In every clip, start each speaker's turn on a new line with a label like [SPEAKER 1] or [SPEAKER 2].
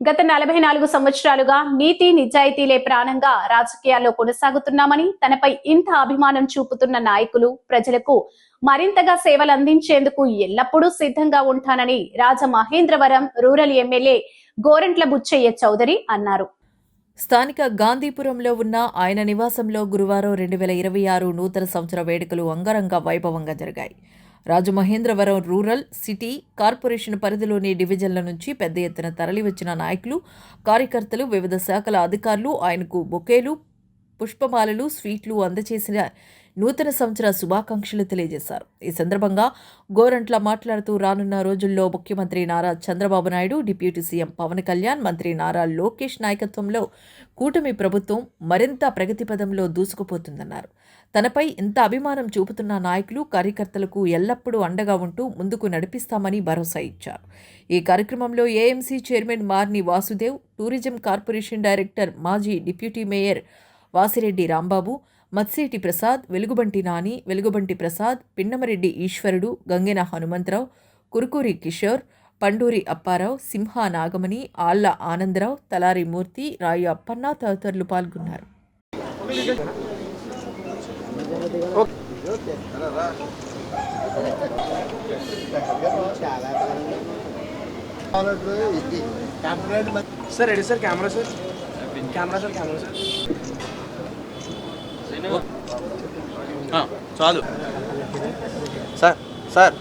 [SPEAKER 1] గత నలభై నాలుగు సంవత్సరాలుగా నీతి నిజాయితీలే ప్రాణంగా రాజకీయాల్లో కొనసాగుతున్నామని తనపై ఇంత అభిమానం చూపుతున్న నాయకులు ప్రజలకు మరింతగా సేవలు అందించేందుకు ఎల్లప్పుడూ సిద్ధంగా ఉంటానని రాజమహేంద్రవరం రూరల్ ఎమ్మెల్యే గోరంట్ల బుచ్చయ్య చౌదరి అన్నారు.
[SPEAKER 2] స్థానిక గాంధీపురంలో ఉన్న ఆయన నివాసంలో గురువారం రెండు వేల ఇరవై ఆరు నూతన సంవత్సర వేడుకలు అంగరంగ వైభవంగా జరిగాయి. రాజమహేంద్రవరం రూరల్ సిటీ కార్పొరేషన్ పరిధిలోని డివిజన్ల నుంచి పెద్ద ఎత్తున తరలివచ్చిన నాయకులు కార్యకర్తలు వివిధ శాఖల అధికారులు ఆయనకు బొకేలు పుష్పమాలలు స్వీట్లు అందచేసిన నూతన సంవత్సర శుభాకాంక్షలు తెలియజేశారు. ఈ సందర్భంగా గోరంట్ల మాట్లాడుతూ రానున్న రోజుల్లో ముఖ్యమంత్రి నారా చంద్రబాబు నాయుడు డిప్యూటీ సీఎం పవన్ కళ్యాణ్ మంత్రి నారా లోకేష్ నాయకత్వంలో కూటమి ప్రభుత్వం మరింత ప్రగతి పదంలో దూసుకుపోతుందన్నారు. తనపై ఇంత అభిమానం చూపుతున్న నాయకులు కార్యకర్తలకు ఎల్లప్పుడూ అండగా ఉంటూ ముందుకు నడిపిస్తామని భరోసా ఇచ్చారు. ఈ కార్యక్రమంలో AMC chairman Marni Vasudev tourism corporation director మాజీ డిప్యూటీ మేయర్ వాసిరెడ్డి రాంబాబు మత్సిటి ప్రసాద్ వెలుగుబంటి నాని వెలుగుబంటి ప్రసాద్ పిన్నమరెడ్డి ఈశ్వరుడు గంగెన హనుమంతరావు కురుకూరి కిషోర్ పండూరి అప్పారావు సింహ నాగమణి ఆళ్ళ ఆనందరావు తలారి మూర్తి రాయు అప్పన్న తదితరులు పాల్గొన్నారు.
[SPEAKER 3] Sir ready sir camera sir? Camera sir camera sir.
[SPEAKER 4] చాలు. సార్ సార్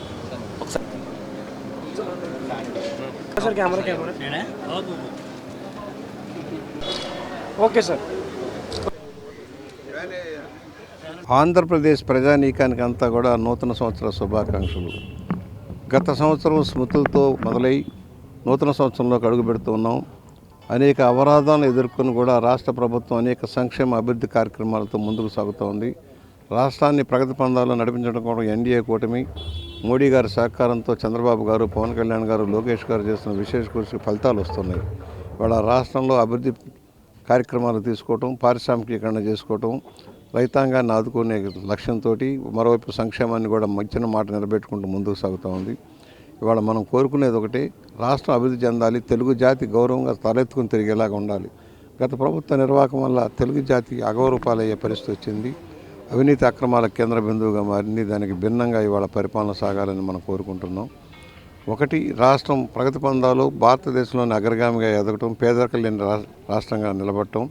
[SPEAKER 4] ఒకసారి.
[SPEAKER 3] Sir camera camera. Okay sir.
[SPEAKER 5] Andhra Pradesh ప్రజానీకానికి అంతా కూడా నూతన సంవత్సర శుభాకాంక్షలు. గత సంవత్సరం స్మృతులతో మొదలై నూతన సంవత్సరంలోకి అడుగు పెడుతున్నాం అనేక అవరాధాలను ఎదుర్కొని కూడా రాష్ట్ర ప్రభుత్వం అనేక సంక్షేమ అభివృద్ధి కార్యక్రమాలతో ముందుకు సాగుతోంది రాష్ట్రాన్ని ప్రగతి పందాల్లో నడిపించడం కూడా ఎన్డీఏ కూటమి మోడీ గారి సహకారంతో చంద్రబాబు గారు పవన్ కళ్యాణ్ గారు లోకేష్ గారు చేస్తున్న విశేష కృషి ఫలితాలు వస్తున్నాయి. ఇవాళ రాష్ట్రంలో అభివృద్ధి కార్యక్రమాలు తీసుకోవటం పారిశ్రామికీకరణ చేసుకోవటం రైతాంగాన్ని ఆదుకునే లక్ష్యంతో మరోవైపు సంక్షేమాన్ని కూడా ఇచ్చిన మాట నిలబెట్టుకుంటూ ముందుకు సాగుతూ ఉంది. ఇవాళ మనం కోరుకునేది ఒకటి రాష్ట్రం అభివృద్ధి చెందాలి తెలుగు జాతి గౌరవంగా తలెత్తుకుని తిరిగేలాగా ఉండాలి. గత ప్రభుత్వ నిర్వాహకం వల్ల తెలుగు జాతి అగౌరవపాలయ్యే పరిస్థితి వచ్చింది. అవినీతి అక్రమాల కేంద్ర బిందువుగా మారింది. దానికి భిన్నంగా ఇవాళ పరిపాలన సాగాలని మనం కోరుకుంటున్నాం. ఒకటి రాష్ట్రం ప్రగతి పొందాలో భారతదేశంలోని అగ్రగామిగా ఎదగటం పేదరికం లేని రా- రాష్ట్రంగా నిలబడటం.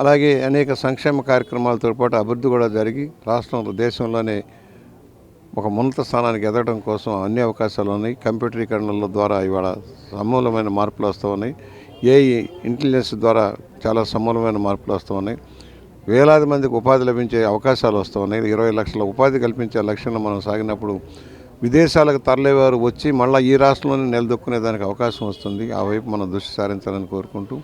[SPEAKER 5] అలాగే అనేక సంక్షేమ కార్యక్రమాలతో పాటు అభివృద్ధి కూడా జరిగి రాష్ట్రం దేశంలోనే ఒక ఉన్నత స్థానానికి ఎదగడం కోసం అన్ని అవకాశాలు ఉన్నాయి. కంప్యూటరీకరణల ద్వారా ఇవాళ సమూలమైన మార్పులు వస్తూ ఉన్నాయి. ఏ ఇంటెలిజెన్స్ ద్వారా చాలా సమూలమైన మార్పులు వస్తూ ఉన్నాయి. వేలాది మందికి ఉపాధి లభించే అవకాశాలు వస్తూ ఉన్నాయి. ఇరవై లక్షల ఉపాధి కల్పించే లక్ష్యంలో మనం సాగినప్పుడు విదేశాలకు తరలేవారు వచ్చి మళ్ళీ ఈ రాష్ట్రంలోనే నిలదొక్కునే దానికి అవకాశం వస్తుంది. ఆ వైపు మనం దృష్టి సారించాలని కోరుకుంటూ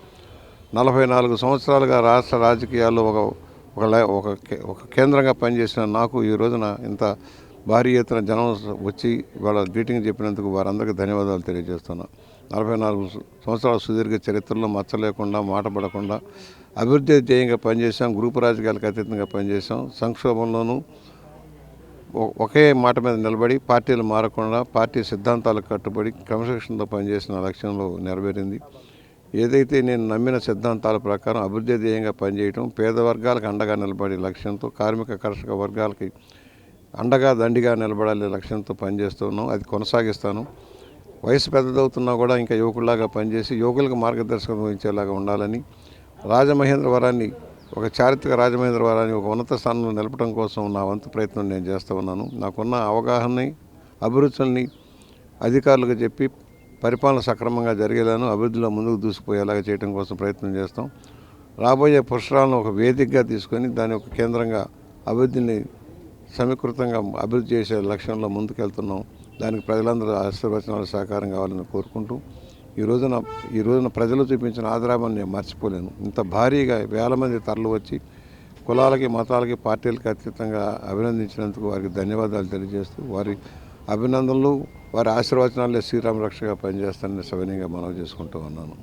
[SPEAKER 5] నలభై నాలుగు సంవత్సరాలుగా రాష్ట్ర రాజకీయాల్లో ఒక ఒక లై- ఒక ఒక కేంద్రంగా పనిచేసిన నాకు ఈ రోజున ఇంత భారీ ఎత్తున జనం వచ్చి వాళ్ళ గ్రీటింగ్ చెప్పినందుకు వారందరికీ ధన్యవాదాలు తెలియజేస్తున్నా. నలభై నాలుగు సంవత్సరాల సుదీర్ఘ చరిత్రలో మచ్చలేకుండా మాట పడకుండా అభివృద్ధి ధ్యేయంగా పనిచేసాం గ్రూపు రాజకీయాలకు అతీతంగా పనిచేసాం సంక్షోభంలోనూ ఒకే మాట మీద నిలబడి పార్టీలు మారకుండా పార్టీ సిద్ధాంతాలకు కట్టుబడి క్రమశిక్షణతో పనిచేసిన లక్ష్యంలో నెరవేరింది. ఏదైతే నేను నమ్మిన సిద్ధాంతాల ప్రకారం అభివృద్ధి ధ్యేయంగా పనిచేయటం పేద వర్గాలకు అండగా నిలబడే లక్ష్యంతో కార్మిక కర్షక వర్గాలకి అండగా దండిగా నిలబడాలనే లక్ష్యంతో పనిచేస్తున్నాం అది కొనసాగిస్తాను. వయసు పెద్దదవుతున్నా కూడా ఇంకా యువకుల్లాగా పనిచేసి యువకులకు మార్గదర్శకం వహించేలాగా ఉండాలని రాజమహేంద్రవరాన్ని ఒక చారిత్రక రాజమహేంద్రవరాన్ని ఒక ఉన్నత స్థానంలో నిలపడం కోసం నా వంతు ప్రయత్నం నేను చేస్తూ ఉన్నాను. నాకున్న అవగాహనని అభిరుచుల్ని అధికారులకు చెప్పి పరిపాలన సక్రమంగా జరిగేలాను అభివృద్ధిలో ముందుకు దూసుకుపోయేలాగా చేయడం కోసం ప్రయత్నం చేస్తాం. రాబోయే పుష్కరాలను ఒక వేదికగా తీసుకొని దాని ఒక కేంద్రంగా అభివృద్ధిని సమీకృతంగా అభివృద్ధి చేసే లక్ష్యంలో ముందుకెళ్తున్నాం. దానికి ప్రజలందరూ ఆశీర్వచనాలు సహకారం కావాలని కోరుకుంటూ ఈ రోజున ఈ రోజున ప్రజలు చూపించిన ఆదరాన్ని నేను మర్చిపోలేను. ఇంత భారీగా వేల మంది తరలి వచ్చి కులాలకి మతాలకి పార్టీలకి అతీతంగా అభినందించినందుకు వారికి ధన్యవాదాలు తెలియజేస్తూ వారి అభినందనలు వారి ఆశీర్వచనాలే శ్రీరామ రక్షగా పనిచేస్తానని సవినయంగా మనవి చేసుకుంటూ ఉన్నాను.